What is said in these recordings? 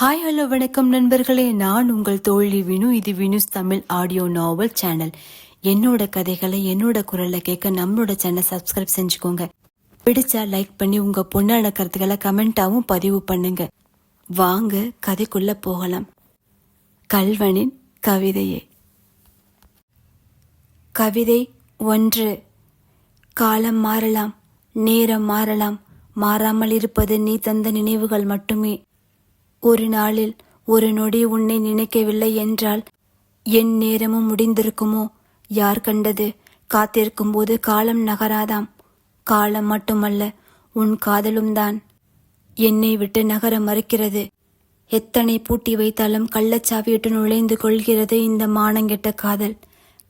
Hi hello வணக்கம் நண்பர்களே. நான் உங்கள் தோழி வினு. இது Vinu's Tamil audio novel channel என்னோட கதைகளை என்னோட குரல்ல கேட்க நம்மளோட சேனல் சப்ஸ்கிரைப் செஞ்சுக்கோங்க. பிடிச்சா லைக் பண்ணி உங்க பொண்ணான கருத்துக்களை கமெண்டாவும் பதிவு பண்ணுங்க. வாங்க கதைக்குள்ள போகலாம். கல்வனின் கவிதையே. கவிதை ஒன்று. காலம் மாறலாம் நேரம் மாறலாம். மாறாமல் இருப்பது நீ தந்த நினைவுகள் மட்டுமே. ஒரு நாளில் ஒரு நொடி உன்னை நினைக்கவில்லை என்றால் என் நேரமும் முடிந்திருக்குமோ? யார் கண்டது? காத்திருக்கும் போது காலம் நகராதாம். காலம் மட்டுமல்ல உன் காதலும் தான். என்னை விட்டு நகர மறுக்கிறது. எத்தனை பூட்டி வைத்தாலும் கள்ளச்சாவியிட்டு நுழைந்து கொள்கிறது இந்த மானங்கெட்ட காதல்.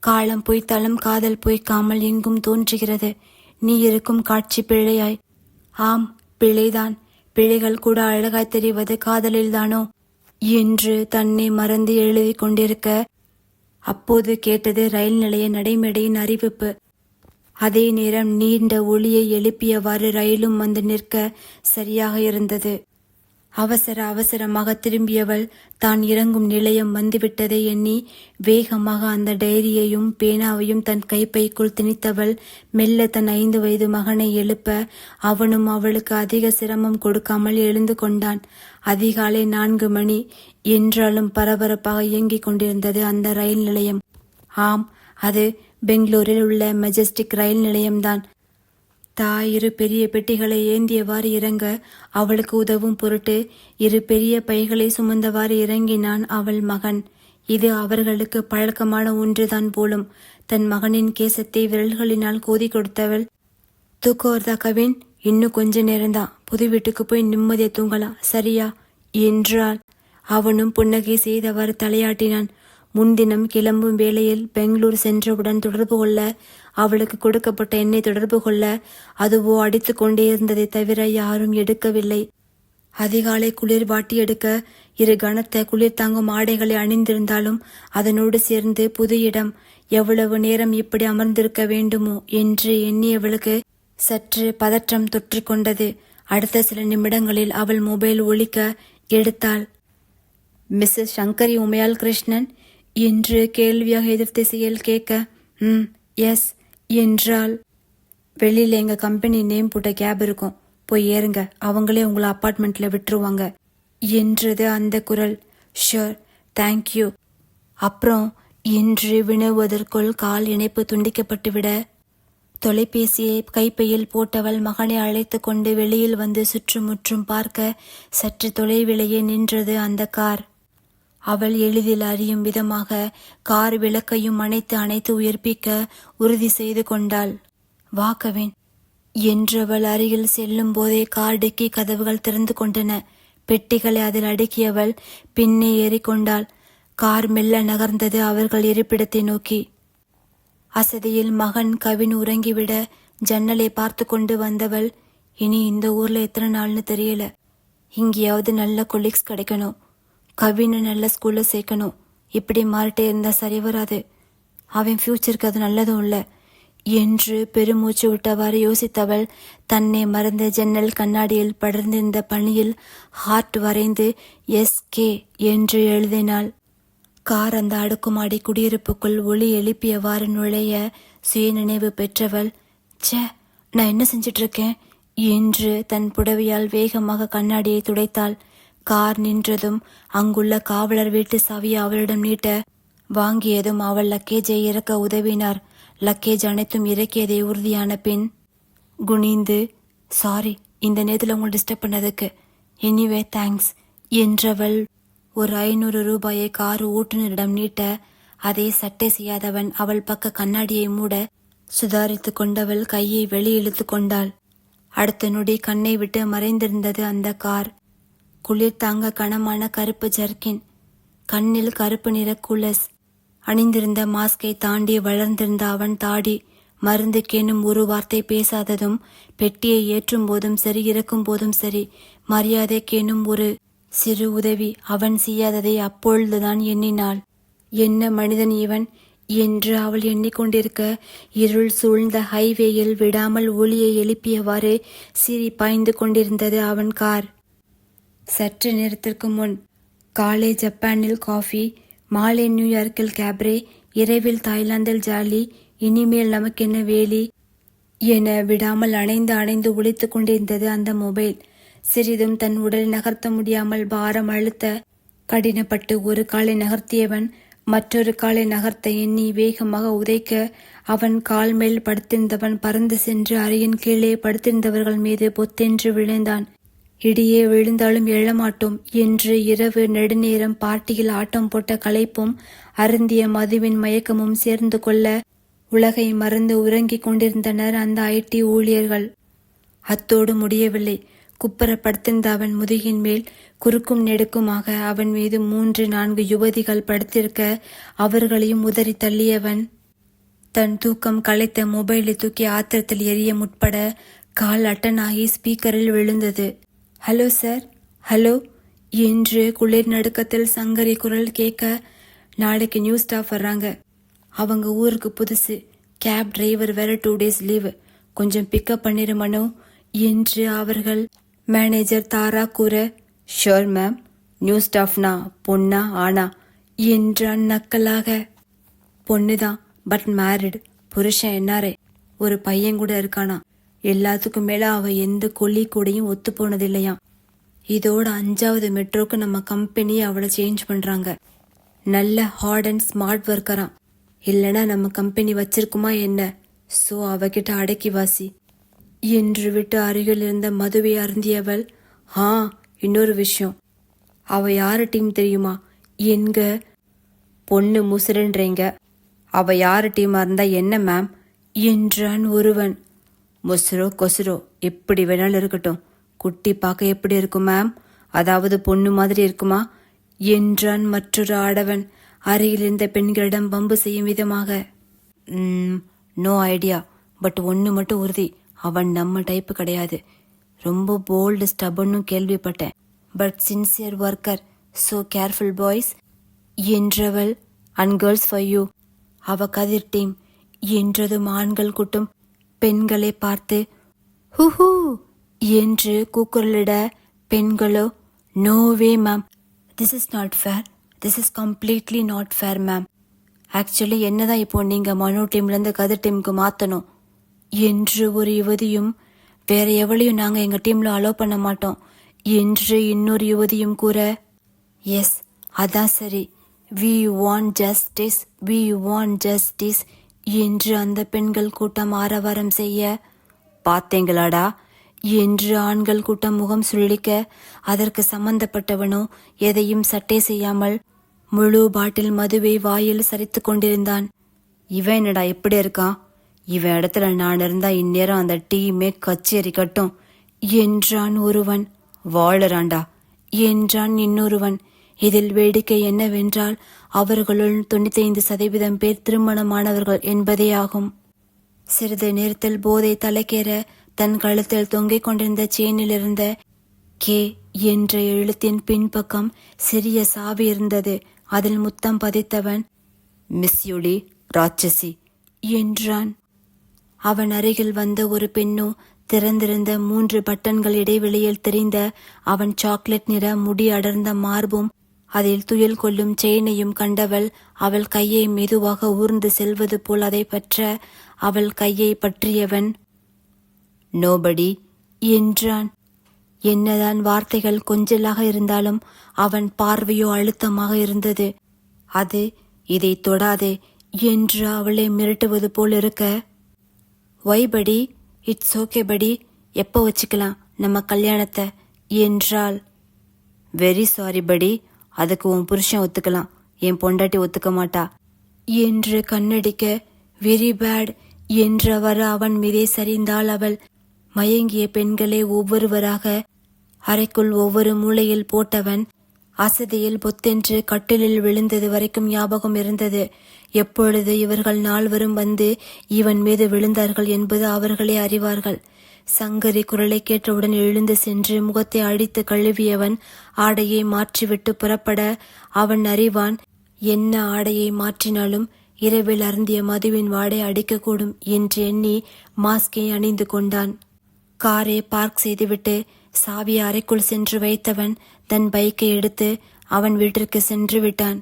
காலம் பொய்த்தாலும் காதல் பொய்க்காமல் எங்கும் தோன்றுகிறது. நீ இருக்கும் காட்சி பிழையாய் ஆம் பிழைதான் பிழைகள் கூட அழகாய் தெரிவது காதலில்தானோ? என்று தன்னை மறந்து எழுதி கொண்டிருக்க அப்போது கேட்டது ரயில் நிலைய நடைமேடையின் அறிவிப்பு. அதே நேரம் நீண்ட ஒளியை எழுப்பியவாறு ரயிலும் வந்து நிற்க சரியாக இருந்தது. அவசர அவசரமாக திரும்பியவள் தான் இறங்கும் நிலையம் வந்துவிட்டதை எண்ணி வேகமாக அந்த டைரியையும் பேனாவையும் தன் கைப்பைக்குள் திணித்தவள் மெல்ல தன் ஐந்து வயது மகனை எழுப்ப அவனும் அவளுக்கு அதிக சிரமம் கொடுக்காமல் எழுந்து கொண்டான். அதிகாலை நான்கு மணி. என்றாலும் பரபரப்பாக இயங்கிக் கொண்டிருந்தது அந்த ரயில் நிலையம். ஆம் அது பெங்களூரில் உள்ள மெஜஸ்டிக் ரயில் நிலையம்தான். தாய் இரு பெரிய பெட்டிகளை ஏந்தியவாறு இறங்க அவளுக்கு உதவும் பொருட்டு இரு பெரிய பைகளை சுமந்தவாறு இறங்கினான் அவள் மகன். இது அவர்களுக்கு பழக்கமான ஒன்றுதான் போலும். தன் மகனின் கேசத்தை விரல்களினால் கோதி கொடுத்தவள் தூக்கம் கவின் இன்னும் கொஞ்ச நேரம்தான் புது வீட்டுக்கு போய் நிம்மதியை தூங்கலாம் சரியா? என்றாள். அவனும் புன்னகை செய்தவாறு தலையாட்டினான். முன்தினம் கிளம்பும் வேளையில் பெங்களூர் சென்றவுடன் தொடர்பு கொள்ள அவளுக்கு கொடுக்கப்பட்ட எண்ணை தொடர்பு கொள்ள அதுவோ அடித்து கொண்டே இருந்ததை தவிர யாரும் எடுக்கவில்லை. அதிகாலை குளிர் வாட்டி எடுக்க இரு கனத்த குளிர் தாங்கும் ஆடைகளை அணிந்திருந்தாலும் அதனோடு சேர்ந்து புது இடம் எவ்வளவு நேரம் இப்படி அமர்ந்திருக்க வேண்டுமோ என்று எண்ணியவளுக்கு சற்று பதற்றம் தொற்று கொண்டது. அடுத்த சில நிமிடங்களில் அவள் மொபைல் ஒழிக்க எடுத்தாள். மிஸ்ஸஸ் சங்கரி உமையால் கிருஷ்ணன்? என்று கேள்வியாக எதிர் திசையில் கேட்க ம் எஸ் என்றால் வெளியில எங்க கம்பெனி நேம் போட்ட கேப் இருக்கும். போய் ஏறுங்க. அவங்களே உங்களை அப்பார்ட்மெண்ட்ல விட்டுருவாங்க. என்றது அந்த குரல். ஷோர் தேங்க்யூ அப்புறம் என்று வினவுவதற்குள் கால் இணைப்பு துண்டிக்கப்பட்டு விட தொலைபேசியை கைப்பையில் போட்டவள் மகனை அழைத்து கொண்டு வெளியில் வந்து சுற்றுமுற்றும் பார்க்க சற்று தொலைவிலேயே நின்றது அந்த கார். அவள் எளிதில் அறியும் விதமாக கார் விளக்கையும் அணைத்து அணைத்து உயிர்ப்பிக்க உறுதி செய்து கொண்டாள். வாக்கவேன் என்றவள் அருகில் செல்லும் போதே கார் டிக்கி கதவுகள் திறந்து கொண்டன. பெட்டிகளை அதில் அடுக்கியவள் பின்னே ஏறிக்கொண்டாள் கார் மெல்ல நகர்ந்தது அவர்கள் இருப்பிடத்தை நோக்கி. அசதியில் மகன் கவின் உறங்கிவிட ஜன்னலை பார்த்து கொண்டு வந்தவள் இனி இந்த ஊர்ல எத்தனை நாள்னு தெரியல. இங்கேயாவது நல்ல கொலீக்ஸ் கிடைக்கணும். கவினை நல்ல ஸ்கூல்ல சேர்க்கணும். இப்படி மாறிட்டே இருந்தா சரி வராது. அவன் ஃபியூச்சருக்கு அது நல்லதும் இல்லை. என்று பெருமூச்சு விட்டவாறு யோசித்தவள் தன்னை மறந்த ஜன்னல் கண்ணாடியில் படர்ந்திருந்த பணியில் ஹார்ட் வரைந்து எஸ் கே என்று எழுதினாள். கார் அந்த அடுக்குமாடி குடியிருப்புக்குள் ஒளி எழுப்பியவாறு நுழைய சுயநினைவு பெற்றவள் ச்சே நான் என்ன செஞ்சிட்டு இருக்கேன்? என்று தன் புடவையால் வேகமாக கண்ணாடியை துடைத்தாள். கார் நின்றதும் அங்குள்ள காவலர் வீட்டு சாவியை அவளிடம் நீட்ட வாங்கியதும் அவள் லக்கேஜை இறக்க உதவினார். லக்கேஜ் அனைத்தும் இறக்கியதை உறுதியான பின் குனிந்து சாரி இந்த நேரத்தில் உங்களை டிஸ்டர்ப் பண்ணதுக்கு. எனிவே தேங்க்ஸ் என்றவள் ஒரு ஐநூறு ரூபாயை கார் ஓட்டுநரிடம் நீட்ட அதை சட்டை செய்யாதவன் அவள் பக்க கண்ணாடியை மூட சுதாரித்து கொண்டவள் கையை வெளியிழுத்து கொண்டாள். அடுத்த நொடி கண்ணை விட்டு மறைந்திருந்தது அந்த கார். குளிர் தாங்க கனமான கருப்பு ஜர்க்கின். கண்ணில் கருப்பு நிற குலஸ் அணிந்திருந்த மாஸ்கை தாண்டி வளர்ந்திருந்த அவன் தாடி மருந்துக்கேனும் ஒரு வார்த்தை பேசாததும் பெட்டியை ஏற்றும் போதும் சரி இறக்கும் போதும் சரி மரியாதைக்கேனும் ஒரு சிறு உதவி அவன் செய்யாததை அப்பொழுதுதான் எண்ணினாள். என்ன மனிதன் இவன்? என்று அவள் எண்ணிக்கொண்டிருக்க இருள் சூழ்ந்த ஹைவேயில் விடாமல் ஒளியை எழுப்பியவாறு சிரி பாய்ந்து கொண்டிருந்தது அவன் கார். சற்று நேரத்திற்கு முன் காலை ஜப்பானில் காஃபி மாலை நியூயார்க்கில் கேப்ரே இரவில் தாய்லாந்தில் ஜாலி இனிமேல் நமக்கென்ன வேலி என விடாமல் அணைந்து அணைந்து ஒழித்து கொண்டிருந்தது அந்த மொபைல். சிறிதும் தன் உடலை நகர்த்த முடியாமல் பாரம் அழுத்த கடினப்பட்டு ஒரு காலை நகர்த்தியவன் மற்றொரு காலை நகர்த்த எண்ணி வேகமாக உதைக்க அவன் கால் மேல் படுத்திருந்தவன் பறந்து சென்று அறையின் கீழே படுத்திருந்தவர்கள் மீது பொத்தென்று விழுந்தான். இடியே விழுந்தாலும் எழமாட்டோம். என்று இரவு நெடுநேரம் பார்ட்டியில் ஆட்டம் போட்ட களைப்பும் அருந்திய மதுவின் மயக்கமும் சேர்ந்து கொள்ள உலகை மறந்து உறங்கிக் கொண்டிருந்தனர் அந்த ஐடி ஊழியர்கள். அத்தோடு முடியவில்லை. குப்புறப்படுத்திருந்த அவன் முதுகின் மேல் குறுக்கும் நெடுக்குமாக அவன் மீது மூன்று நான்கு யுவதிகள் படுத்திருக்க அவர்களையும் உதறி தள்ளியவன் தன் தூக்கம் கலைத்த மொபைலை தூக்கி ஆத்திரத்தில் எரிய முற்பட கால் அட்டனாகி ஸ்பீக்கரில் விழுந்தது. Hello sir. ஹலோ. என்று குளிர் நடுக்கத்தில் சங்கரி குரல் கேட்க நாளைக்கு நியூ ஸ்டாஃப் வர்றாங்க. அவங்க ஊருக்கு புதுசு. கேப் டிரைவர் வேற டூ டேஸ் லீவு கொஞ்சம் பிக்கப் பண்ணிருமனோ என்று அவர்கள் மேனேஜர் தாரா கூற ஷோர் மேம் நியூ ஸ்டாஃப்னா பொண்ணா ஆனா? என்றான் நக்கலாக பொண்ணுதான் பட் மேரிடு புருஷன் என்னாரே? ஒரு பையன் கூட இருக்கானா? எல்லாத்துக்கும் மேல அவ எந்த கொல்லி கூடயும் ஒத்து போனதில்லையாம். இதோட அஞ்சாவது மெட்ரோக்கு நம்ம கம்பெனி அவளை சேஞ்ச் பண்றாங்க. நல்ல ஹார்ட் அண்ட் ஸ்மார்ட் ஒர்க்கராம் இல்லனா நம்ம கம்பெனி வச்சிருக்குமா என்ன? சோ அவகிட்ட அடக்கி வாசி. என்று விட்டு அருகில் இருந்த மதுவை அருந்தியவள் ஆ இன்னொரு விஷயம். அவ யார் டீம் தெரியுமா? என்க பொண்ணு முசுறுன்றீங்க. அவ யார் டீமா இருந்தா என்ன மேம் என்றான் ஒருவன். முசுரோ கொசுரோ எப்படி வேணாலும் இருக்கட்டும். குட்டி பார்க்க எப்படி இருக்கும் மேம் அதாவது பொண்ணு மாதிரி இருக்குமா? என்றான் மற்றொரு ஆடவன். அருகில் இருந்த பெண்களிடம் பம்பு செய்யும் விதமாக. நோ ஐடியா பட் ஒன்று மட்டும் உறுதி. அவன் நம்ம டைப்பு கிடையாது. ரொம்ப போல்டு ஸ்டபன்னு கேள்விப்பட்டேன். But sincere worker so careful boys என்றவள் அண்ட் கேர்ள்ஸ் ஃபார் யூ அவ கதிர் டீம் என்றதும் ஆண்கள் கூட்டம். பெண்களை பார்த்து ஹூ என்று கூக்குரலிட பெண்களோ no way ma'am this is not fair this is completely not fair ma'am actually என்னதான் இப்போ நீங்க மனோ டீம்லேருந்து கதிர் டீமுக்கு மாற்றணும் என்று ஒரு யுவதியும் வேற எவளையும் நாங்கள் எங்கள் டீமில் அலோவ் பண்ண மாட்டோம். என்று இன்னொரு யுவதியும் கூற எஸ் அதான் சரி. We want justice we want justice என்று அந்த பெண்கள் கூட்டம் ஆரவாரம் செய்ய பார்த்தேங்களாடா என்று ஆண்கள் கூட்டம் முகம் சுழிக்க அதற்கு சம்பந்தப்பட்டவனோ எதையும் சட்டை செய்யாமல் முழு பாட்டில் மதுவை வாயில் சரித்து கொண்டிருந்தான். இவன் என்னடா எப்படி இருக்கான் இவன் இடத்துல நான் இருந்தா இந்நேரம் அந்த டீமே கச்சேரி கட்டும் என்றான் ஒருவன். வாழறான்டா என்றான் இன்னொருவன். இதில் வேடிக்கை என்னவென்றால் அவர்களுள் தொண்ணூத்தைந்து சதவீதம் பேர் திருமணமானவர்கள் என்பதே ஆகும் சிறிது நேரத்தில் போதை தலைக்கேற தன் கழுத்தில் தொங்கிக் கொண்டிருந்த செயினில் இருந்த கே என்ற எழுத்தின் பின்பக்கம் சிறிய சாவி இருந்தது. அதில் முத்தம் பதித்தவன் மிஸ்யுடி ராட்சசி என்றான். அவன் அருகில் வந்த ஒரு பெண்ணோ திறந்திருந்த மூன்று பட்டன்கள் இடைவெளியில் தெரிந்த அவன் சாக்லேட் நிற முடி அடர்ந்த மார்பும் அதில் துயல் கொள்ளும் செயினையும் கண்டவள் அவள் கையை மெதுவாக ஊர்ந்து செல்வது போல் அதை பற்ற அவள் கையை பற்றியவன் நோபடி என்றான். என்னதான் வார்த்தைகள் கொஞ்சலாக இருந்தாலும் அவன் பார்வையோ அழுத்தமாக இருந்தது. அது இதை தொடாதே என்று அவளை மிரட்டுவது போல் இருக்க. ஒய் படி இட்ஸ் ஓகே படி எப்போ வச்சுக்கலாம் நம்ம கல்யாணத்தை என்றாள். வெரி சாரி படி அதுக்கு உன் புருஷன் ஒத்துக்கலாம். என் பொண்டாட்டி ஒத்துக்க மாட்டா. என்று கண்ணடிக்க வெரி பேட் என்றவர் அவன் மீதே சரிந்தாள் அவள். மயங்கிய பெண்களை ஒவ்வொருவராக அறைக்குள் ஒவ்வொரு மூலையில் போட்டவன் அசதியில் பொத்தென்று கட்டிலில் விழுந்தது வரைக்கும் ஞாபகம் இருந்தது. எப்பொழுது இவர்கள் நால்வரும் வந்து இவன் மீது விழுந்தார்கள் என்பது அவர்களே அறிவார்கள். சங்கரி குரலை கேட்டவுடன் எழுந்து சென்று முகத்தை அழித்து கழுவியவன் ஆடையை மாற்றிவிட்டு புறப்பட அவன் அறிவான் என்ன ஆடையை மாற்றினாலும் இரவில் அருந்திய மதுவின் வாடை அடிக்கக்கூடும் என்று எண்ணி மாஸ்கை அணிந்து கொண்டான். காரை பார்க் செய்துவிட்டு சாவியை அறைக்குள் சென்று வைத்தவன் தன் பைக்கை எடுத்து அவன் வீட்டிற்கு சென்று விட்டான்.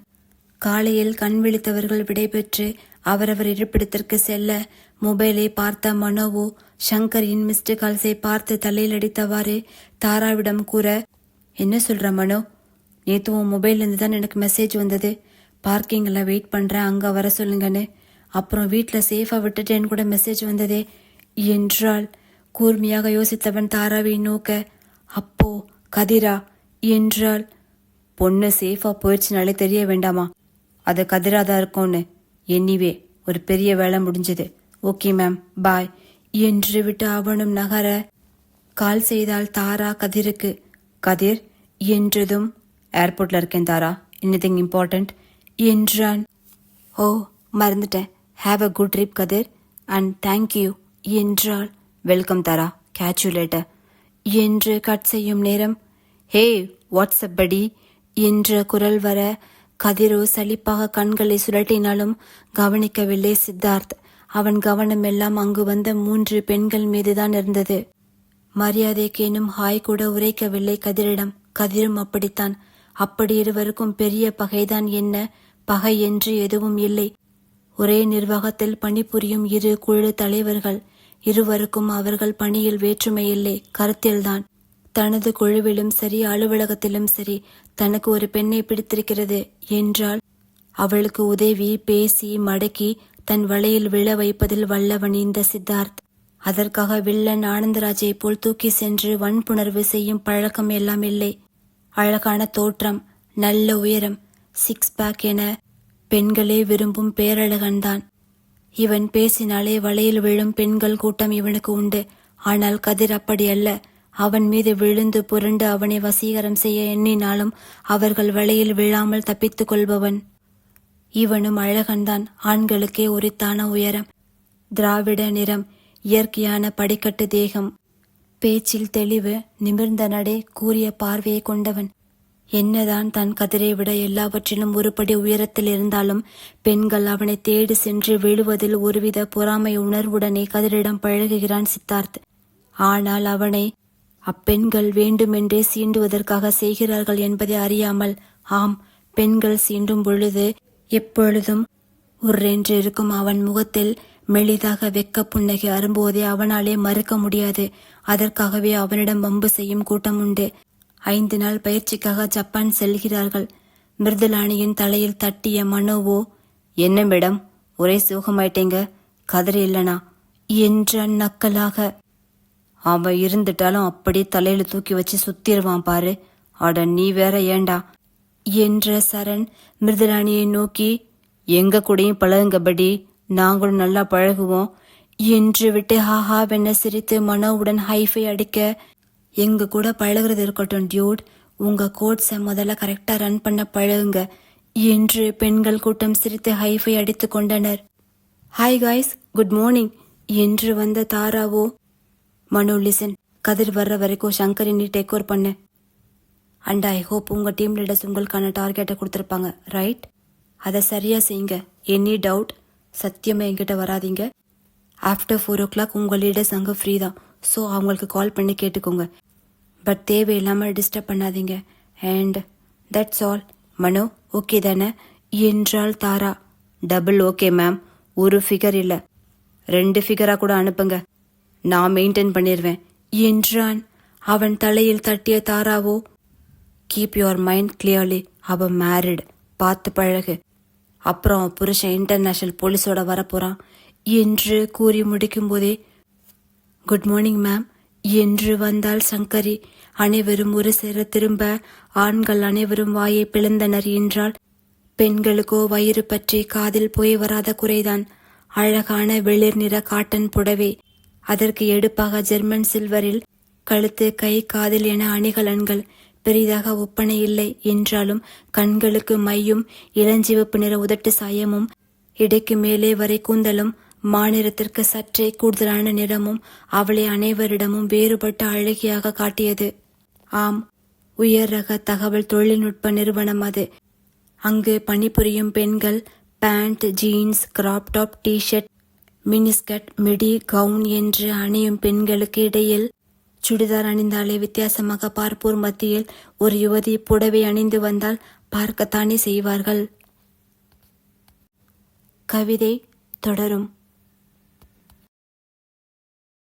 காலையில் கண் விழித்தவர்கள் விடைபெற்று அவரவர் இருப்பிடத்திற்கு செல்ல மொபைலை பார்த்த மனோவோ சங்கரின் மிஸ்டு கால்ஸை பார்த்து தலையில் அடித்தவாறு தாராவிடம் கூற என்ன சொல்ற மனோ? நேத்து உன் மொபைல்லேருந்து தான் எனக்கு மெசேஜ் வந்தது. பார்க்கிங்கில் வெயிட் பண்ணுறேன் அங்கே வர சொல்லுங்கன்னு. அப்புறம் வீட்டில் சேஃபாக விட்டுட்டேன்னு கூட மெசேஜ் வந்ததே. என்றால் கூர்மையாக யோசித்தவன் தாராவை நோக்க அப்போ கதிரா? என்றால் பொண்ணு சேஃபாக போயிடுச்சுனாலே தெரிய வேண்டாமா? அது கதிராதான் இருக்கும்னு. எண்ணிவே ஒரு பெரிய வேலை முடிஞ்சது. ஓகே மேம் பாய் என்று விட்டு அவனும் நகர கால் செய்தால் தாரா கதிருக்கு. கதிர் என்றதும் ஏர்போர்ட்ல இருக்கேன் தாரா. எனிதிங் இம்பார்ட்டன்ட் என்றான். ஓ மறந்துட்டேன். Have a good trip Kathir. And thank you என்றாள். Welcome Tara. Catch you later என்று கட் செய்யும் நேரம் ஹே வாட்ஸ்அப் படி என்ற குரல் வர கதிரோ சலிப்பாக கண்களை சுழட்டினாலும் கவனிக்கவில்லை சித்தார்த். அவன் கவனம் எல்லாம் அங்கு வந்த மூன்று பெண்கள் மீதுதான் இருந்தது. மரியாதைக்கேனும் ஹாய் கூட உரைக்கவில்லை கதிரிடம். கதிரும் அப்படித்தான். அப்படி இருவருக்கும் பெரிய பகைதான் என்ன? பகை என்று எதுவும் இல்லை. ஒரே நிர்வாகத்தில் பணிபுரியும் இரு குழு தலைவர்கள். இருவருக்கும் அவர்கள் பணியில் வேற்றுமை இல்லை. கருத்தில்தான். தனது குழுவிலும் சரி அலுவலகத்திலும் சரி தனக்கு ஒரு பெண்ணை பிடித்திருக்கிறது என்றால் அவளுக்கு உதவி பேசி மடக்கி தன் வலையில் விழ வைப்பதில் வல்லவன் இந்த சித்தார்த். அதற்காக வில்லன் ஆனந்தராஜை போல் தூக்கி சென்று வன்புணர்வு செய்யும் பழக்கம் எல்லாம் இல்லை. அழகான தோற்றம் நல்ல உயரம் சிக்ஸ் பேக் என பெண்களே விரும்பும் பேரழகன்தான். இவன் பேசினாலே வலையில் விழும் பெண்கள் கூட்டம் இவனுக்கு உண்டு. ஆனால் கதிர் அப்படி அல்ல. அவன் மீது விழுந்து புரண்டு அவனை வசீகரம் செய்ய எண்ணினாலும் அவர்கள் வலையில் விழாமல் தப்பித்துக் கொள்பவன். இவனும் அழகன்தான். ஆண்களுக்கே உரித்தான உயரம். திராவிட நிறம் இயற்கையான படிக்கட்டு தேகம். பேச்சில் தெளிவு நிமிர்ந்த நடை கூறிய பார்வையை கொண்டவன். என்னதான் தன் கதிரை விட எல்லாவற்றிலும் ஒருபடி உயரத்தில் இருந்தாலும் பெண்கள் அவனை தேடி சென்று விழுவதில் ஒருவித பொறாமை உணர்வுடனே கதிரிடம் பழகுகிறான் சித்தார்த். ஆனால் அவனை அப்பெண்கள் வேண்டுமென்றே சீண்டுவதற்காக செய்கிறார்கள் என்பதை அறியாமல் ஆம் பெண்கள் சீண்டும் பொழுது எப்பொழுதும் உர்ரென்று இருக்கும் அவன் முகத்தில் மெளிதாக வெக்க புன்னகை அரும்புவதை அவனாலே மறுக்க முடியாது. அதற்காகவே அவனிடம் வம்பு செய்யும் கூட்டம் உண்டு. ஐந்து நாள் பயிற்சிக்காக ஜப்பான் செல்கிறார்கள். மிருதுலானியின் தலையில் தட்டிய மனோவோ என்ன மேடம் ஒரே சுகமாயிட்டீங்க? கதறி இல்லனா? என்றான் நக்கலாக அவன் இருந்துட்டாலும் அப்படியே தலையில தூக்கி வச்சு சுத்திடுவான் பாரு. அட நீ வேற ஏண்டா? என்ற சரண் மிருதுராணியை நோக்கி எங்க கூடயும் பழகுங்கபடி நாங்களும் நல்லா பழகுவோம் என்று விட்டு ஹாஹா வெண்ண சிரித்து மனோவுடன் ஹைஃபை அடிக்க எங்க கூட பழகுறது இருக்கட்டும் டியூட். உங்க கோட்ஸை முதல்ல கரெக்டா ரன் பண்ண பழகுங்க என்று பெண்கள் கூட்டம் சிரித்து ஹைஃபை அடித்து கொண்டனர். ஹாய் காய்ஸ் குட் மார்னிங் என்று வந்த தாராவோ மனு லிசன். கதிர் வர்ற வரைக்கும் சங்கரி நீ டேக் ஓவர் பண்ணேன் அண்ட் ஐ ஹோப் உங்கள் டீம் லீடர்ஸ் உங்களுக்கான டார்கெட்டை கொடுத்துருப்பாங்க. ரைட் அதை சரியாக செய்யுங்க. எனி டவுட் சத்தியமாக என்கிட்ட வராதீங்க. ஆஃப்டர் ஃபோர் ஓ கிளாக் உங்கள் லீடர்ஸ் அங்கே ஃப்ரீ தான். ஸோ அவங்களுக்கு கால் பண்ணி கேட்டுக்கோங்க. பட் தேவையில்லாமல் டிஸ்டர்ப் பண்ணாதீங்க. And that's all Mano okay தானே? என்றால் தாரா. டபுள் ஓகே மேம் ஒரு ஃபிகர் இல்லை. ரெண்டு ஃபிகராக கூட அனுப்புங்க. நான் மெயின்டைன் பண்ணிடுவேன் என்றான். அவன் தலையில் தட்டிய தாராவோ கீப் யுவர் மைண்ட் கிளியர்லி அவ மேரிடு பார்த்து பழகு. அப்புறம் புருஷன் இன்டர்நேஷனல் போலீஸோட வரப்போறான். என்று கூறி முடிக்கும்போதே குட் மார்னிங் மேம் என்று வந்தால் சங்கரி. அனைவரும் ஒரு சேர திரும்ப ஆண்கள் அனைவரும் வாயை பிளந்தனர் என்றால் பெண்களுக்கோ வயிறு பற்றி காதில் போய் வராத குறைதான். அழகான வெளிர் நிற காட்டன் புடவை. அதற்கு எடுப்பாக ஜெர்மன் சில்வரில் கழுத்து கை காதில் என அணிகலன்கள். பெரிதாக ஒப்பனை இல்லை என்றாலும் கண்களுக்கு மையும் இளஞ்சிவப்பு நிற உதட்டு சாயமும் இடைக்கு மேலே வரை கூந்தலும் மாநிலத்திற்கு சற்றே கூடுதலான நிறமும் அவளை அனைவரிடமும் வேறுபட்ட அழகியாக காட்டியது. ஆம் உயர் ரக தகவல் தொழில்நுட்ப நிறுவனம் அது. அங்கு பணிபுரியும் பெண்கள் pant jeans crop top T shirt miniskirt midi gown என்று அணியும் பெண்களுக்கு இடையில் சுடிதார் அணிந்தாலே வித்தியாசமாக பார்ப்போர் மத்தியில் ஒரு யுவதி புடவை அணிந்து வந்தால் பார்க்கத்தானே செய்வார்கள். கவிதை தொடரும்.